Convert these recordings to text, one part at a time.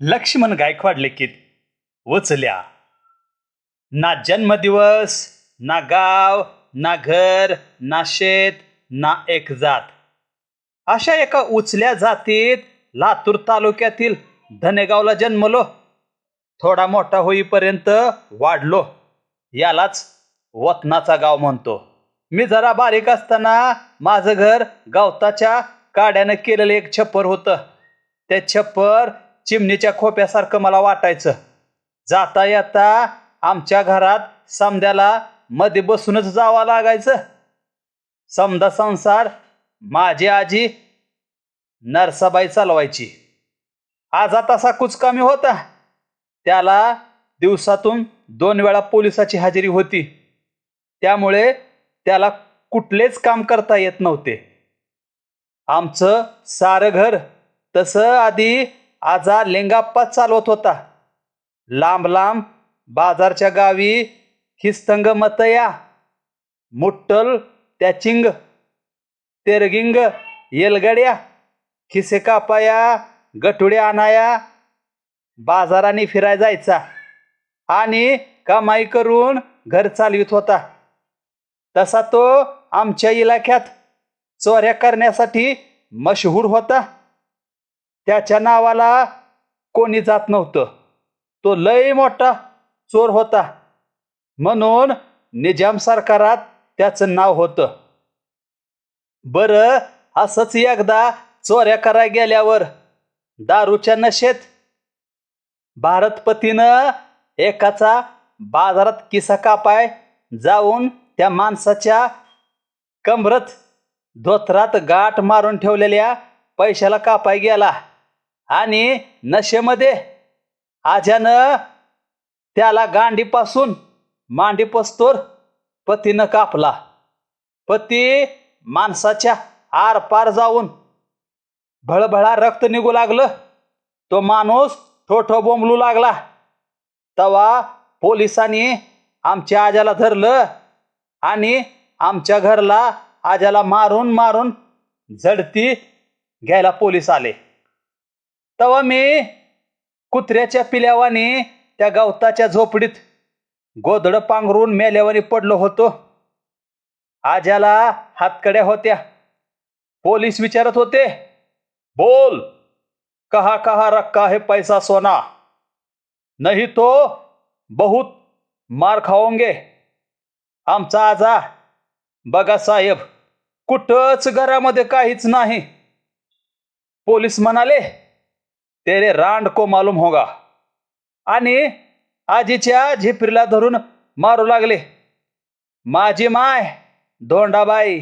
लक्ष्मण गायकवाड लिखित वचल्या ना जन्मदिवस ना गाव ना घर ना शेत ना एक जात. अशा एका उचल्या जातीत लातूर तालुक्यातील धनेगावला जन्मलो. थोडा मोठा होईपर्यंत वाढलो. यालाच वतनाचा गाव म्हणतो. मी जरा बारीक असताना माझं घर गवताच्या काड्यानं केलेलं एक छप्पर होतं. ते छप्पर चिमणीच्या खोप्यासारखं मला वाटायचं. जाता येता आमच्या घरात समद्याला मध्ये बसूनच जावं लागायचं. समदा संसार माझी आजी नरसाबाई चालवायची. आजा तसा कुचकामी होता. त्याला दिवसातून दोन वेळा पोलिसाची हजेरी होती. त्यामुळे त्याला कुठलेच काम करता येत नव्हते. आमचं सारं घर तसं आधी आजा लेंगाप्पा चालवत होता. लांब लांब बाजारच्या गावी खिस्तंग मतया मुट्टल त्याचिंग तेरगिंग येलगड्या खिसे कापाया गठुड्या आणाया बाजाराने फिराय जायचा आणि कमाई करून घर चालवित होता. तसा तो आमच्या इलाक्यात चोऱ्या करण्यासाठी मशहूर होता. त्याच्या नावाला कोणी जात नव्हतं. तो लय मोठा चोर होता. म्हणून निजाम सरकारात त्याचं नाव होतं. बरं असंच एकदा चोऱ्या करायला गेल्यावर दारूच्या नशेत भारतपतीनं एकाचा बाजारात किसा कापाय जाऊन त्या माणसाच्या कमरत धोत्रात गाठ मारून ठेवलेल्या पैशाला कापाय गेला. आणि नशेमध्ये आज्यानं त्याला गांडीपासून मांडीपस्तोर पतीनं कापला. पती माणसाच्या आरपार जाऊन भळभळा रक्त निघू लागलं. तो माणूस ठोठो बोंबलू लागला. तवा पोलिसांनी आमच्या आज्याला धरलं आणि आमच्या घरला आज्याला मारून मारून झडती घ्यायला पोलीस आले. तवा मी कुत्र्याच्या पिल्यावानी त्या गवताच्या झोपडीत गोधड पांघरून मेल्यावानी पडलो होतो. आज्याला हातकड्या होत्या. पोलीस विचारत होते बोल कहा कहा रक्का हे पैसा सोना? नाही तो बहुत मार खाओंगे. आमचा आजा बघा साहेब कुठंच घरामध्ये काहीच नाही. पोलीस म्हणाले तेरे रांड को मालूम होगा। आणि आजीच्या झिपरीला धरून मारू लागले। माझी माय धोंडाबाई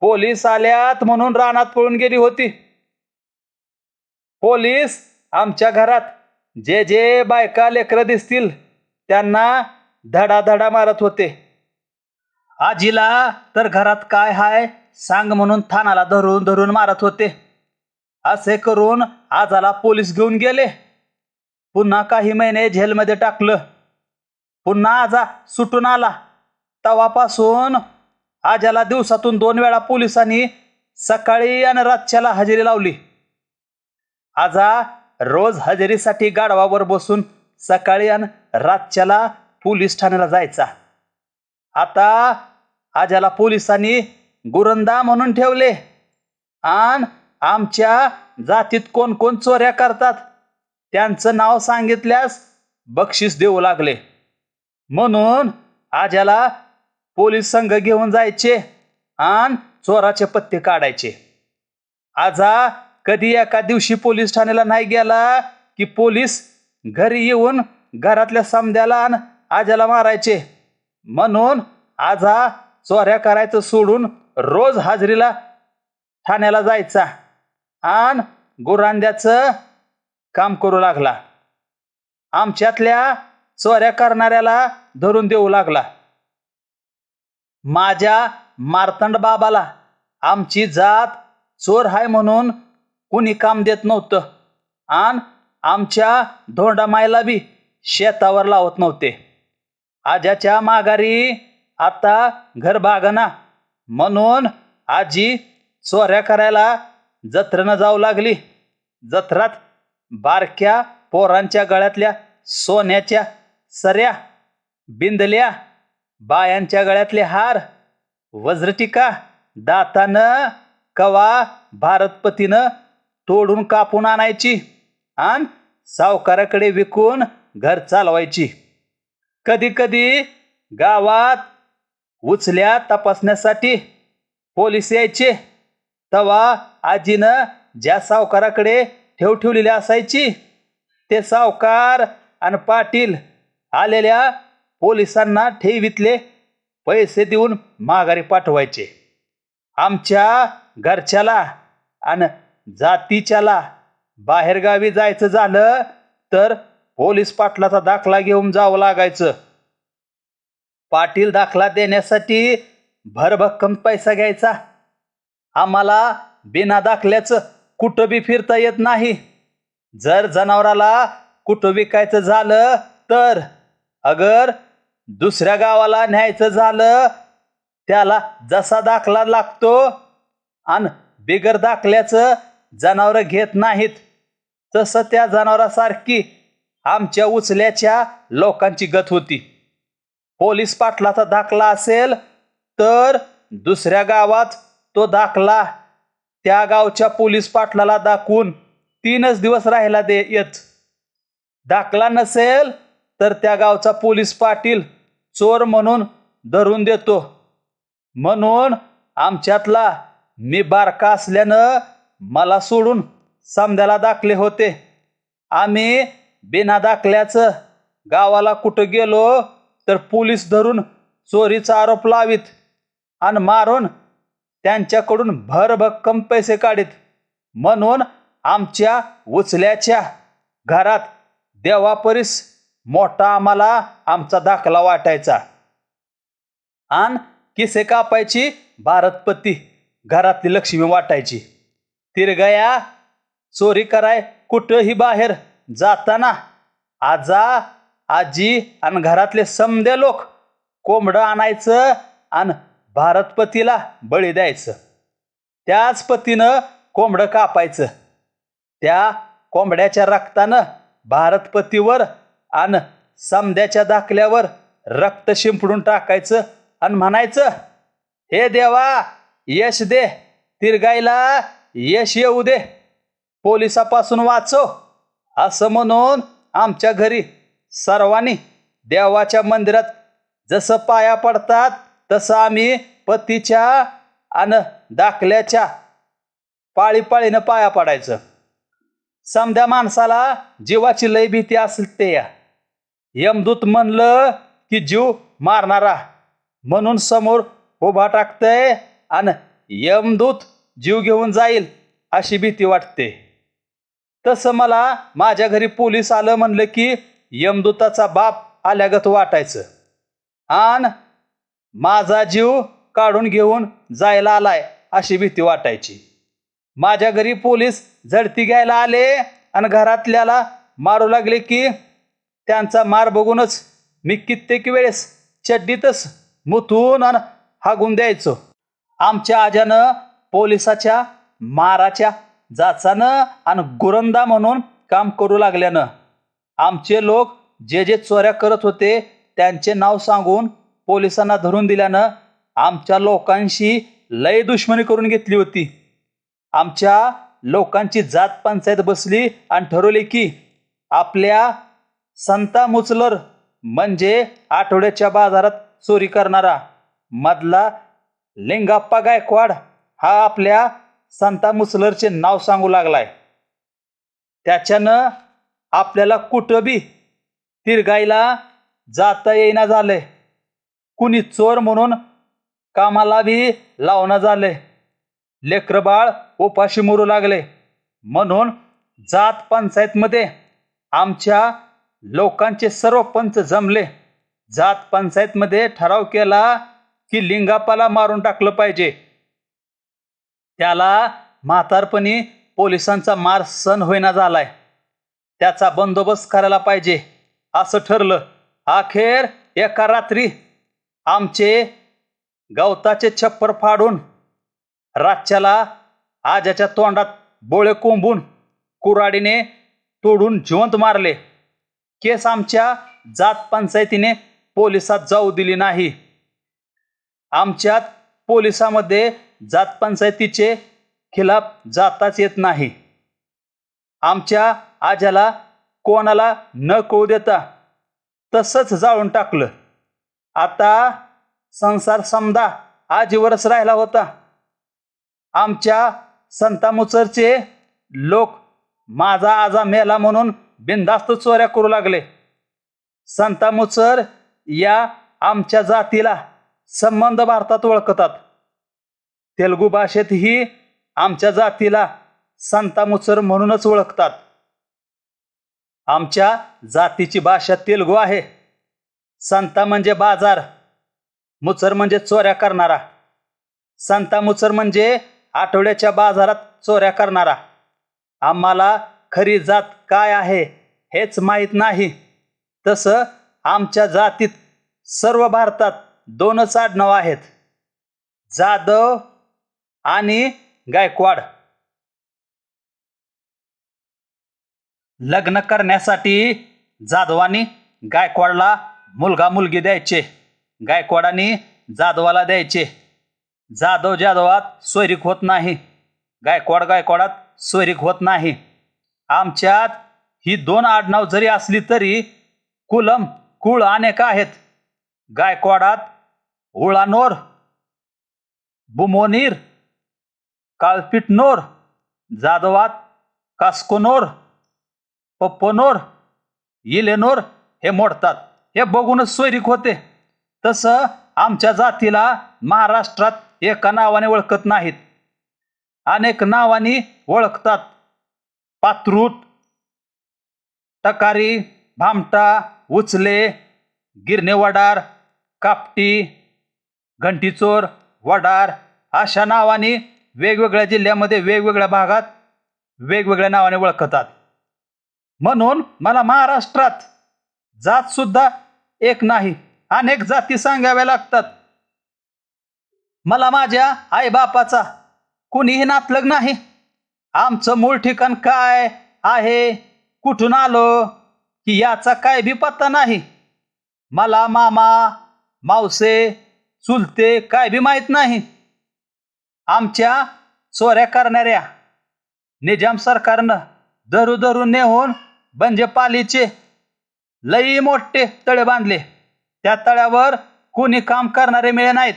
पोलीस आल्यात म्हणून रानात पळून गेली होती। पोलीस आमच्या घरात जे जे बायका लेकरं दिसतील त्यांना धडाधडा मारत होते। आजीला तर घरात काय हाय सांग म्हणून थानाला धरून धरून मारत होते। असे करून आजाला पोलीस घेऊन गेले. पुन्हा काही महिने झेलमध्ये टाकलं. पुन्हा आजा सुटून आला. तवापासून आजाला दिवसातून दोन वेळा पोलिसांनी सकाळी आणि रातच्याला हजेरी लावली. आजा रोज हजेरीसाठी गाढवावर बसून सकाळी आणि रातच्याला पोलीस ठाण्याला जायचा. आता आजाला पोलिसांनी गुरंदा म्हणून ठेवले. आणि आमच्या जातीत कोण कोण चोऱ्या करतात? त्यांचं नाव सांगितल्यास बक्षीस देऊ लागले. म्हणून आज्याला पोलीस संघ घेऊन जायचे आणि चोराचे पत्ते काढायचे. आजा कधी एका दिवशी पोलीस ठाण्याला नाही गेला की पोलीस घरी येऊन घरातल्या समद्याला आणि आज्याला मारायचे? म्हणून आजा चोऱ्या करायचं सोडून रोज हाजरीला ठाण्याला जायचा. आणि गुरांद्याचं काम करू लागला. आमच्यातल्या चोऱ्या करणाऱ्याला धरून देऊ लागला. माझ्या मार्तंड बाबाला आमची जात चोर आहे म्हणून कुणी काम देत नव्हतं आणि आमच्या धोंडामायला बी शेतावर लावत नव्हते. आज्याच्या माघारी आता घर बागना म्हणून आजी चोऱ्या करायला जत्रेनं जाऊ लागली. जत्रात बारक्या पोरांच्या गळ्यातल्या सोन्याच्या सऱ्या बिंदल्या बायांच्या गळ्यातले हार वज्रटिका दातानं कवा भारतपतीनं तोडून कापून आणायची आणि सावकाराकडे विकून घर चालवायची. कधी कधी गावात उचल्या तपासण्यासाठी पोलीस यायचे. तवा आजीनं ज्या सावकाराकडे ठेव ठेवलेली असायची ते सावकार आणि पाटील आलेल्या पोलिसांना ठेवीतले पैसे देऊन माघारी पाठवायचे. आमच्या घरच्याला आणि जातीच्याला बाहेरगावी जायचं झालं तर पोलीस पाटलाचा दाखला घेऊन जावं लागायचं. पाटील दाखला देण्यासाठी भरभक्कम पैसा घ्यायचा. आम्हाला बिना दाखल्याचं कुठं बी फिरता येत नाही. जर जनावराला कुठं विकायचं झालं तर अगर दुसऱ्या गावाला न्यायचं झालं त्याला जसा दाखला लागतो आणि बिगर दाखल्याचं जनावरं घेत नाहीत तसं त्या जनावरासारखी आमच्या उचल्याच्या लोकांची गत होती. पोलीस पाटलाचा दाखला असेल तर दुसऱ्या गावात तो दाखला त्या गावच्या पोलीस पाटलाला दाखवून तीनच दिवस राहिला दे येत. दाखला नसेल तर त्या गावचा पोलीस पाटील चोर म्हणून धरून देतो. म्हणून आमच्यातला मी बारका असल्यानं मला सोडून समद्याला दाखले होते. आम्ही बिना दाखल्याचं गावाला कुठं गेलो तर पोलीस धरून चोरीचा आरोप लावीत आणि मारून त्यांच्याकडून भरभक्कम पैसे काढीत. म्हणून आमच्या उचल्याच्या घरात देवापरीस मोठा आम्हाला आमचा दाखला वाटायचा. आणि किसे कापायची? भारतपती घरातली लक्ष्मी वाटायची. तिरगया चोरी कराय कुठंही बाहेर जाताना आजा आजी आणि घरातले समदे लोक कोंबडं आणायचं आणि भारतपतीला बळी द्यायचं. त्याच पतीनं कोंबडं कापायचं. त्या कोंबड्याच्या रक्तानं भारतपतीवर आणि समद्याच्या दाखल्यावर रक्त शिंपडून टाकायचं आणि म्हणायचं हे देवा यश दे तिरगायला यश येऊ दे पोलिसापासून वाचव असं म्हणून आमच्या घरी सर्वांनी देवाच्या मंदिरात जसं पाया पडतात तसं आम्ही पतीच्या आणि दाखल्याच्या पाळीपाळीनं पाया पडायचं. समध्या माणसाला जीवाची लय भीती असेल ते या. यमदूत म्हणलं की जीव मारणारा. म्हणून समोर उभा टाकतंय आणि यमदूत जीव घेऊन जाईल अशी भीती वाटते. तसं मला माझ्या घरी पोलीस आलं म्हणलं की यमदूताचा बाप आल्यागत वाटायचं. आणि माझा जीव काढून घेऊन जायला आलाय अशी भीती वाटायची. माझ्या घरी पोलीस झडती घ्यायला आले आणि घरातल्याला मारू लागले की त्यांचा मार बघूनच मी कित्येक वेळेस चड्डीतच मुथून आणि हागून द्यायचो. आमच्या आज्यानं पोलिसाच्या माराच्या जाचानं आणि गुरंदा म्हणून काम करू लागल्यानं आमचे लोक जे जे चोऱ्या करत होते त्यांचे नाव सांगून पोलिसांना धरून दिल्यानं आमच्या लोकांशी लय दुश्मनी करून घेतली होती. आमच्या लोकांची जात पंचायत बसली आणि ठरवले की आपल्या संता मुचलर म्हणजे आठवड्याच्या बाजारात चोरी करणारा मधला लिंगाप्पा गायकवाड हा आपल्या संता मुचलरचे नाव सांगू लागलाय. त्याच्यानं आपल्याला कुठं बी तिरगाईला जाता येईना झालंय. कुणी चोर म्हणून कामाला बी लावणं झाले लेकरबाळ उपाशी मरू लागले. म्हणून जात पंचायतमध्ये आमच्या लोकांचे सर्व पंच जमले. जात पंचायतमध्ये ठराव केला की लिंगापाला मारून टाकलं पाहिजे. त्याला म्हातारपणी पोलिसांचा मार सण होईना झालाय. त्याचा बंदोबस्त करायला पाहिजे असं ठरलं. अखेर एका रात्री आमचे गवताचे छप्पर फाडून रातच्याला आजाच्या तोंडात बोळे कोंबून कुराडीने तोडून जिवंत मारले. केस आमच्या जात पंचायतीने पोलिसात जाऊ दिली नाही. आमच्यात पोलिसामध्ये जात पंचायतीचे खिलाफ जाताच येत नाही. आमच्या आज्याला कोणाला न कळू देता तसंच जाळून टाकलं. आता संसार समदा आजीवरच राहिला होता. आमच्या संतामुचरचे लोक माझा आजा मेला म्हणून बिनधास्त चोऱ्या करू लागले. संतामुचर या आमच्या जातीला संबंध भारतात ओळखतात. तेलुगू भाषेतही आमच्या जातीला संतामुचर म्हणूनच ओळखतात. आमच्या जातीची भाषा तेलुगू आहे. संता म्हणजे बाजार मुचर म्हणजे चोऱ्या करणारा. संता मुचर म्हणजे आठवड्याच्या बाजारात चोऱ्या करणारा. आम्हाला खरी जात काय आहे हेच माहीत नाही. तसं आमच्या जातीत सर्व भारतात दोनच आडनाव आहेत. जाधव आणि गायकवाड. लग्न करण्यासाठी जाधवानी गायकवाडला मुलगा मुलगी द्यायचे गायकवाडांनी जाधवाला द्यायचे. जाधव जाधवात सोयरीक होत नाही. गायकवाड गायकवाडात सोयरीक होत नाही. आमच्यात ही दोन आडनाव जरी असली तरी कुलम कुळ अनेक आहेत. गायकवाडात उळानोर बुमोनीर काळपिटनोर जाधवात कास्कोनोर पप्पोनोर इलेनोर हे मोडतात. हे बघूनच स्वैरिक होते. तसं आमच्या जातीला महाराष्ट्रात एका नावाने ओळखत नाहीत. अनेक नावाने ओळखतात. पात्रूट टकारी भामटा उचले गिरणे वडार कापटी घंटीचोर वडार अशा नावाने वेगवेगळ्या जिल्ह्यामध्ये वेगवेगळ्या भागात वेगवेगळ्या नावाने ओळखतात. म्हणून मला महाराष्ट्रात जातसुद्धा एक नाही अनेक जाती सांगाव्या लागतात. मला माझ्या आईबापाचा कुणीही नातलग नाही. आमचं मूळ ठिकाण काय आहे कुठून आलो की याचा काय बी पत्ता नाही. मला मामा मावसे चुलते काय बी माहीत नाही. आमच्या चोऱ्या करणाऱ्या निजाम सरकारनं धरू धरून नेहून बंजेपालीचे पालीचे लई मोठे तळे बांधले. त्या तळ्यावर कोणी काम करणारे मिळे नाहीत.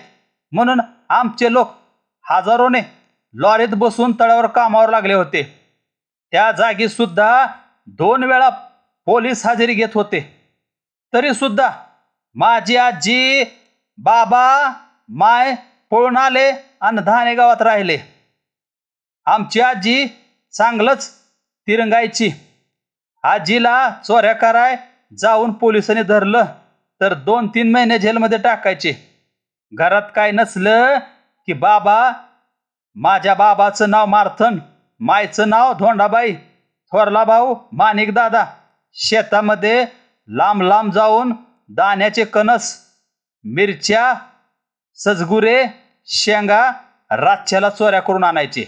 म्हणून आमचे लोक हजारोने लॉरीत बसून तळ्यावर कामावर लागले होते. त्या जागी सुद्धा दोन वेळा पोलीस हजेरी घेत होते. तरी सुद्धा माझी आजी बाबा माय पळून आले आणि धाणे गावात राहिले. आमची आजी चांगलंच तिरंगायची. आजीला चोऱ्या कराय जाऊन पोलिसांनी धरलं तर दोन तीन महिने जेलमध्ये टाकायचे. घरात काय नसलं की बाबा माझ्या बाबाचं नाव मार्थन मायचं नाव धोंडाबाई थोरला भाऊ माणिक दादा शेतामध्ये लांब लांब जाऊन दाण्याचे कणस मिरच्या सजगुरे शेंगा रातच्याला चोऱ्या करून आणायचे.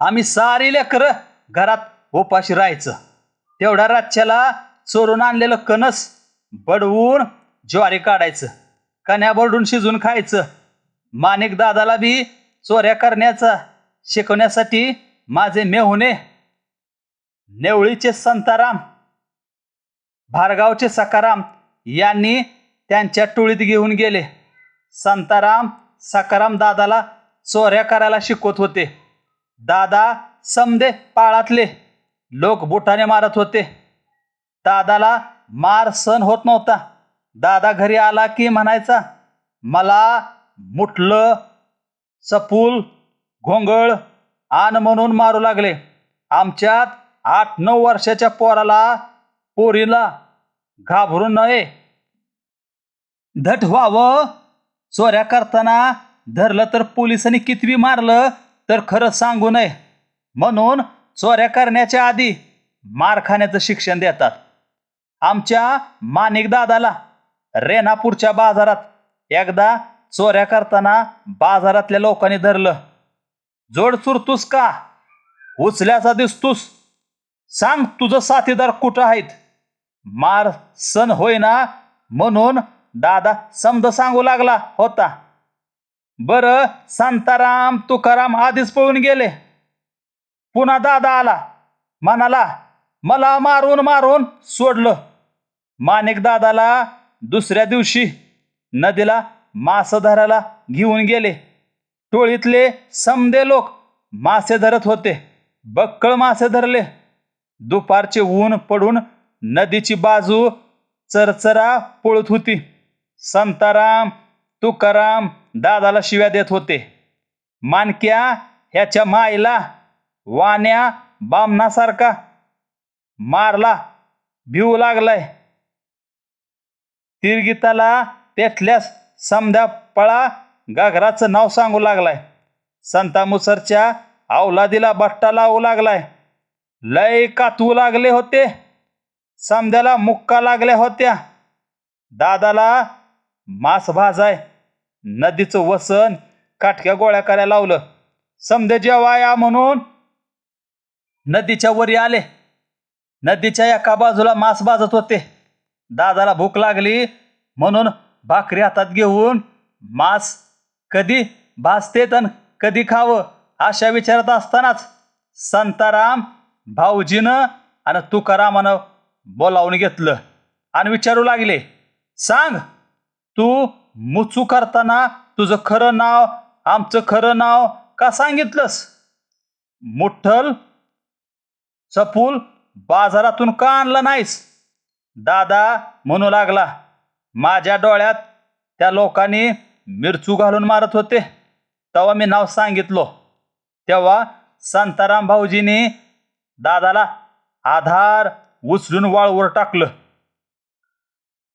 आम्ही सारी लेकरं घरात उपाशी राहायचं. तेवढ्या रातच्याला चोरून आणलेलं कणस बडवून ज्वारी काढायचं कण्या बडून शिजून खायचं माणिक दादाला बी चोऱ्या करण्याचा शिकवण्यासाठी माझे मेहुणे नेवळीचे संताराम भारगावचे सकाराम यांनी त्यांच्या टोळीत घेऊन गेले. संताराम सकाराम दादाला चोऱ्या करायला शिकवत होते. दादा समदे पाळातले लोक बुटाने मारत होते. दादाला मार सण होत नव्हता. दादा घरी आला की म्हणायचा मला मुठलं सपूल घोंगळ आण म्हणून मारू लागले. आमच्यात आठ नऊ वर्षाच्या पोराला पोरीला घाबरून नये. धट व्हावं. चोऱ्या करताना धरलं तर पोलिसांनी कितवी मारलं तर खरं सांगू नये. म्हणून चोऱ्या करण्याच्या आधी मार खाण्याचं शिक्षण देतात. आमच्या माणिक दादाला रेणापूरच्या बाजारात एकदा चोऱ्या करताना बाजारातल्या लोकांनी धरलं. जोड चुरतूस का? उचल्याचा दिसतूस. सांग तुझं साथीदार कुठं आहेत? मार सण होईना म्हणून दादा समज सांगू लागला होता. बर संताराम तुकाराम आधीच पळून गेले. पुन्हा दादा आला. म्हणाला मला मारून मारून सोडलं. माणिक दादाला दुसऱ्या दिवशी नदीला मासे धरायला घेऊन गेले. टोळीतले समदे लोक मासे धरत होते. बक्कळ मासे धरले. दुपारचे ऊन पडून नदीची बाजू चरचरा पळत होती. संताराम तुकाराम दादाला शिव्या देत होते. मानक्या ह्याच्या माईला वाण्या बामणासारखा मारला भिवू लागलाय. तिरगीताला पेटल्यास समध्या पळा घागराचं नाव सांगू लागलाय. संता मुसरच्या अवलादीला बट्टा लावू लागलाय. लय कातवू लागले होते. समध्याला मुक्का लागल्या होत्या. दादाला मास भाजाय. नदीचं वसन काटक्या गोळ्या करायला लावलं. समध्या जेव्हा म्हणून नदीच्या वरी आले. नदीच्या एका बाजूला मास भाजत होते. दादाला भूक लागली म्हणून भाकरी हातात घेऊन मांस कधी भाजते तन कधी खावं अशा विचारात असतानाच संताराम भाऊजीनं आणि तुकारामानं बोलावून घेतलं आणि विचारू लागले सांग तू मुचू करताना तुझं खरं नाव आमचं खरं नाव का सांगितलंस? मुठ्ठल सपूल बाजारातून का आणलं नाहीस? दादा म्हणू लागला माझ्या डोळ्यात त्या लोकांनी मिरचू घालून मारत होते. तेव्हा मी नाव सांगितलो. तेव्हा संताराम भाऊजींनी दादाला आधार उचलून वाळवर टाकलं.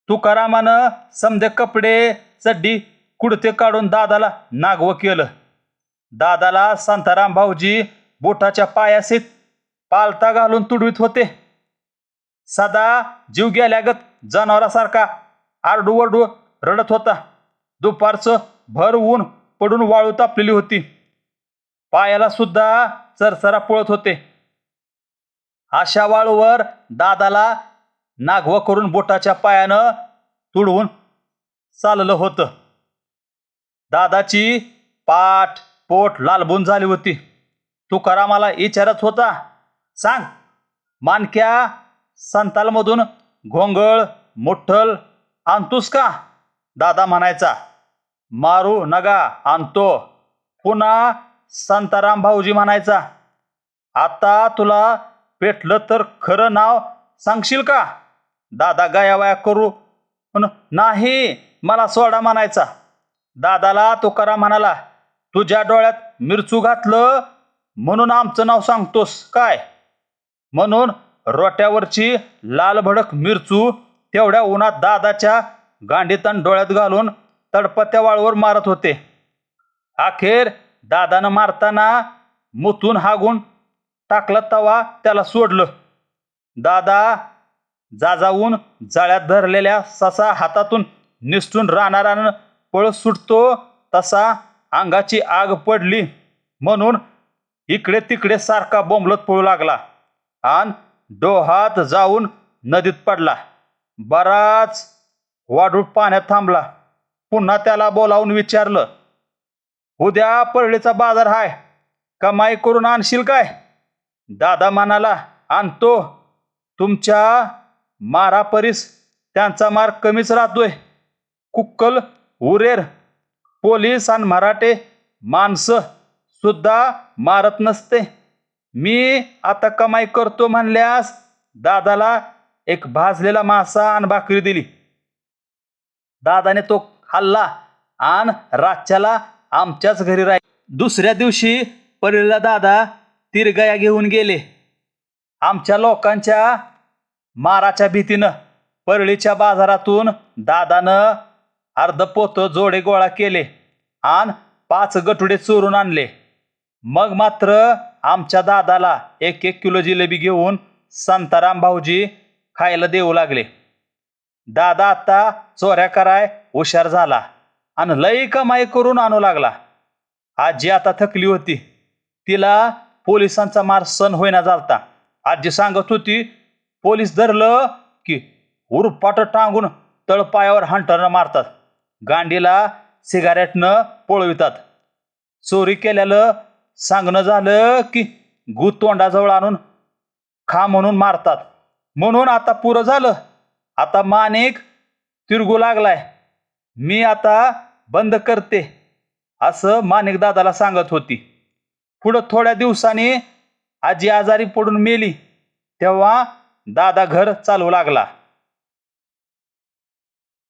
तुकारामानं समधे कपडे चड्डी कुडते काढून दादाला नागवं केलं. दादाला संताराम भाऊजी बोटाच्या पायासीत पालता घालून तुडवीत होते. सदा जीव गेल्यागत जनावरासारखा आरडूवरडू रडत होता. दुपारचं भर ऊन पडून वाळू तापलेली होती. पायाला सुद्धा चरचरा पळत होते. अशा वाळूवर दादाला नागव करून बोटाच्या पायानं तुडवून चाललं होतं. दादाची पाठ पोट लालबून झाली होती. तुकारामाला विचारत होता सांग मानक्या संतालमधून घोंगळ मुठ्ठल आणतोस का? दादा म्हणायचा मारू नगा आणतो. पुन्हा संताराम भाऊजी म्हणायचा आता तुला पेटलं तर खरं नाव सांगशील का? दादा गायावाया करू पण नाही मला सोडा म्हणायचा. दादाला तुकाराम म्हणाला तुझ्या डोळ्यात मिरचू घातलं म्हणून आमचं नाव सांगतोस काय? म्हणून रोट्यावरची लाल भडक मिरचू तेवढ्या उन्हात दादाच्या गांडीतन डोळ्यात घालून तडपत्या वाळूवर मारत होते. अखेर दादानं मारताना मुतून हागून टाकला तवा त्याला सोडलं. दादा जाजावून जाळ्यात धरलेल्या ससा हातातून निसटून राहणारानं पळ सुटतो तसा अंगाची आग पडली म्हणून इकडे तिकडे सारखा बोंबलत पळू लागला. आणि डोहात जाऊन नदीत पडला. बराच वाढूट पाण्यात थांबला. पुन्हा त्याला बोलावून विचारलं उद्या परळीचा बाजार हाय कमाई करून आणशील काय? दादा म्हणाला आणतो. तुमच्या मारापरीस त्यांचा मार कमीच राहतोय. कुक्कल उरेर पोलीस आणि मराठे माणसं सुद्धा मारत नसते. मी आता कमाई करतो म्हणल्यास दादाला एक भाजलेला मासा आणि भाकरी दिली. दादाने तो खाल्ला आणि रातच्याला आमच्याच घरी राही दुसऱ्या दिवशी परीला दादा तिरगया घेऊन गेले. आमच्या लोकांच्या माराच्या भीतीनं परळीच्या बाजारातून दादानं अर्ध पोतं जोडे गोळा केले आणि पाच गठुडे चोरून आणले. मग मात्र आमच्या दादाला एक एक किलो जिलेबी घेऊन संताराम भाऊजी खायला देऊ लागले. दादा आता चोऱ्या कराय हुशार झाला आणि लई कमाई करून आणू लागला. आजी आता थकली होती. तिला पोलिसांचा मार सण होईना झालता. आजी सांगत होती पोलीस धरलं की उरपाट टांगून तळपायावर हंटरनं मारतात. गांडीला सिगारेटनं पळवितात. चोरी केल्यालं सांगणं झालं की गू तोंडाजवळ आणून खा म्हणून मारतात. म्हणून आता पुरं झालं. आता माणिक तिरगू लागलाय. मी आता बंद करते असं माणिक दादाला सांगत होती. पुढं थोड्या दिवसांनी आजी आजारी पडून मेली तेव्हा दादा घर चालू लागला.